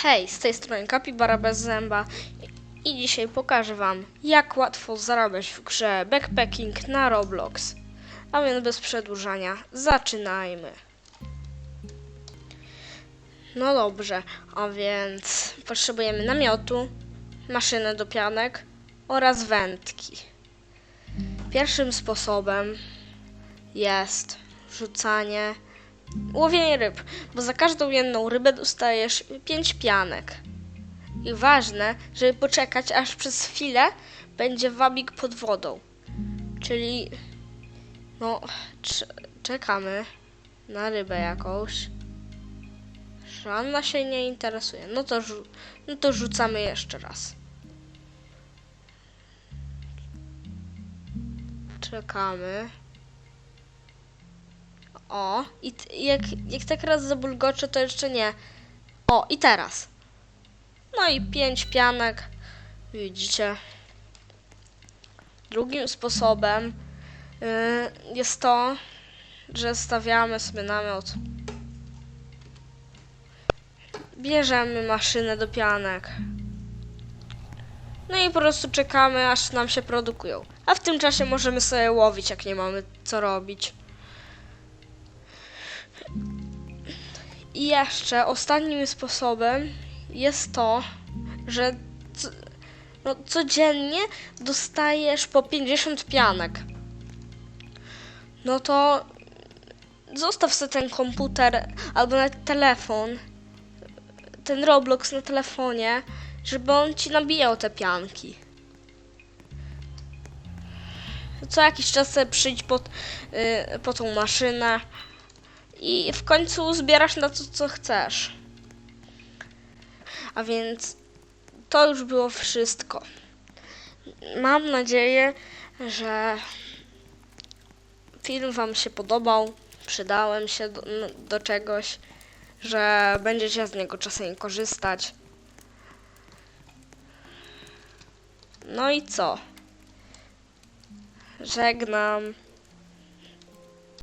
Hej, z tej strony Kapibara bez zęba i dzisiaj pokażę wam, jak łatwo zarabiać w grze Backpacking na Roblox. A więc bez przedłużania, zaczynajmy. No dobrze, a więc potrzebujemy namiotu, maszynę do pianek oraz wędki. Pierwszym sposobem jest rzucanie, łowienie ryb, bo za każdą jedną rybę dostajesz 5 pianek. I ważne, żeby poczekać, aż przez chwilę będzie wabik pod wodą. Czyli, no, cz- czekamy na rybę jakąś. Żadna się nie interesuje. No to, no to rzucamy jeszcze raz. Czekamy. O, i jak, jak tak raz zabulgocze, to jeszcze nie. O, i teraz. No i pięć pianek. Widzicie. Drugim sposobem y, jest to, że stawiamy sobie namiot. Bierzemy maszynę do pianek. No i po prostu czekamy, aż nam się produkują. A w tym czasie możemy sobie łowić, jak nie mamy co robić. I jeszcze ostatnim sposobem jest to, że co, no, codziennie dostajesz po 50 pianek. No to zostaw sobie ten komputer albo nawet telefon, ten Roblox na telefonie, żeby on ci nabijał te pianki. Co jakiś czas przyjdź pod, y, po tą maszynę i w końcu zbierasz na to, co chcesz. A więc to już było wszystko. Mam nadzieję, że film Wam się podobał, przydałem się do, do czegoś, że będziecie z niego czasem korzystać. No i co? Żegnam.